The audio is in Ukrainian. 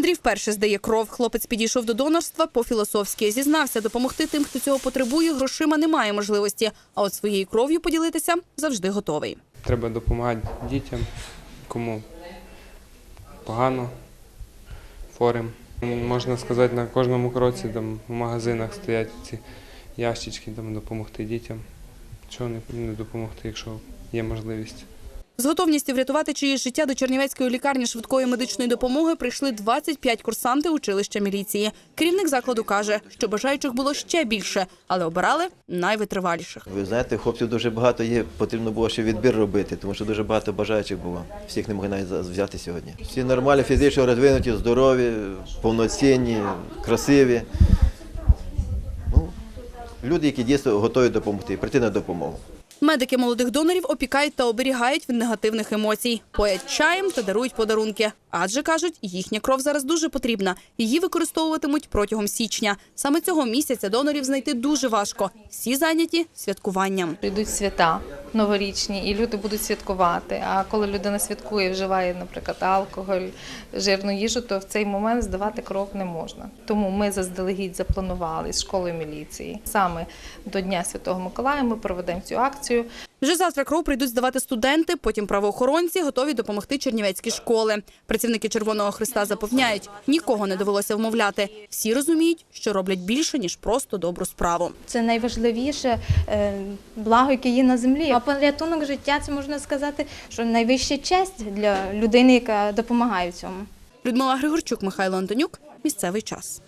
Андрій вперше здає кров. Хлопець підійшов до донорства по-філософськи. Зізнався, допомогти тим, хто цього потребує, грошима немає можливості. А от своєю кров'ю поділитися завжди готовий. Треба допомагати дітям, кому погано, хворим. Можна сказати, на кожному кроці там, в магазинах стоять ці ящички, там, допомогти дітям. Чого не допомогти, якщо є можливість. З готовністю врятувати чиєсь життя до Чернівецької лікарні швидкої медичної допомоги прийшли 25 курсантів училища міліції. Керівник закладу каже, що бажаючих було ще більше, але обирали найвитриваліших. Ви знаєте, хлопців дуже багато є, потрібно було ще відбір робити, тому що дуже багато бажаючих було. Всіх не могли навіть взяти сьогодні. Всі нормальні, фізично розвинуті, здорові, повноцінні, красиві. Ну, люди, які дійсно готові допомогти, прийти на допомогу. Медики молодих донорів опікають та оберігають від негативних емоцій, поять чаєм та дарують подарунки. Адже кажуть, їхня кров зараз дуже потрібна. Її використовуватимуть протягом січня. Саме цього місяця донорів знайти дуже важко. Всі зайняті святкуванням. Прийдуть свята новорічні, і люди будуть святкувати. А коли людина святкує, вживає, наприклад, алкоголь, жирну їжу, то в цей момент здавати кров не можна. Тому ми заздалегідь запланували з школою міліції. Саме до Дня Святого Миколая ми проведемо цю акцію. Вже завтра кров прийдуть здавати студенти, потім правоохоронці готові допомогти чернівецькі школи. Працівники Червоного Христа запевняють, нікого не довелося вмовляти. Всі розуміють, що роблять більше ніж просто добру справу. Це найважливіше е, благо, яке є на землі. А порятунок життя це можна сказати, що найвища честь для людини, яка допомагає в цьому. Людмила Григорчук, Михайло Антонюк. Місцевий час.